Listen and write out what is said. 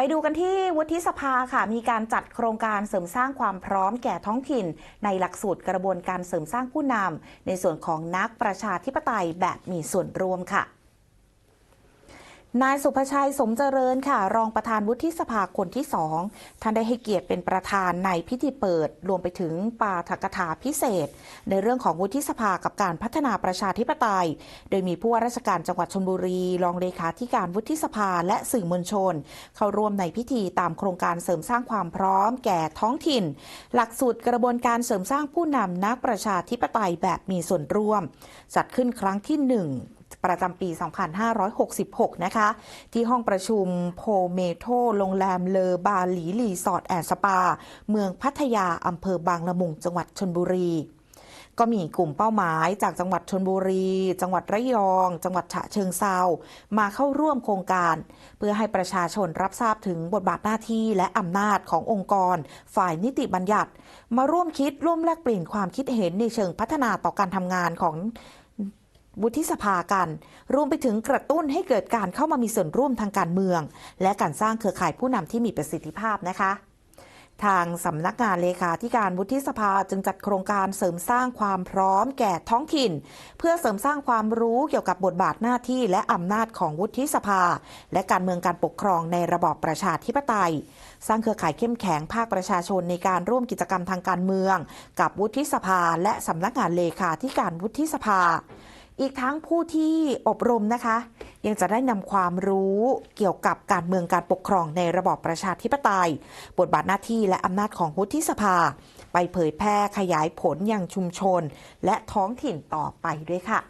ไปดูกันที่วุฒิสภาค่ะ มีการจัดโครงการเสริมสร้างความพร้อมแก่ท้องถิ่น ในหลักสูตรกระบวนการเสริมสร้างผู้นำในส่วนของนักประชาธิปไตยแบบมีส่วนร่วมค่ะ นายสุภชัยสมเจริญค่ะ รองประธานวุฒิสภาคนที่สองท่านได้ให้เกียรติเป็นประธานในพิธีเปิด รวมไปถึงปาฐกถาพิเศษ ในเรื่องของวุฒิสภากับการพัฒนาประชาธิปไตย โดยมีผู้ว่าราชการจังหวัดชลบุรี รองเลขาธิการวุฒิสภาและสื่อมวลชน เข้าร่วมในพิธีตามโครงการเสริมสร้างความพร้อมแก่ท้องถิ่น หลักสูตรกระบวนการเสริมสร้างผู้นำนักประชาธิปไตยแบบมีส่วนร่วม จัดขึ้นครั้งที่หนึ่ง ประจำปี 2566 นะคะ ที่ห้องประชุมโพเมโทโรงแรมเลอบาหลีรีสอร์ทแอนด์สปา เมืองพัทยาอำเภอบางละมุงจังหวัดชนบุรีก็มีกลุ่มเป้าหมายจากจังหวัดชนบุรี จังหวัดระยอง จังหวัดฉะเชิงเซามาเข้าร่วมโครงการ เพื่อให้ประชาชนรับทราบถึงบทบาทหน้าที่และอำนาจขององค์กร ฝ่ายนิติบัญญัติ มาร่วมคิดร่วมแลกเปลี่ยนความคิดเห็นในเชิงพัฒนาต่อการทำงานของ วุฒิสภากัน รวมไปถึงกระตุ้นให้เกิดการเข้ามามีส่วนร่วมทางการเมือง และการสร้างเครือข่ายผู้นำที่มีประสิทธิภาพนะคะ ทางสำนักงานเลขาธิการวุฒิสภาจึงจัดโครงการเสริมสร้างความพร้อมแก่ท้องถิ่น เพื่อเสริมสร้างความรู้เกี่ยวกับบทบาทหน้าที่และอำนาจของวุฒิสภา และการเมืองการปกครองในระบอบประชาธิปไตยสร้างเครือข่ายเข้มแข็งภาคประชาชนในการร่วมกิจกรรมทางการเมือง กับวุฒิสภา และสำนักงานเลขาธิการวุฒิสภา อีกทั้งผู้ที่อบรมนะคะ ยังจะได้นำความรู้เกี่ยวกับการเมืองการปกครองในระบอบประชาธิปไตย บทบาทหน้าที่และอำนาจของวุฒิสภา ไปเผยแพร่ขยายผลยังชุมชน และท้องถิ่นต่อไปด้วยค่ะ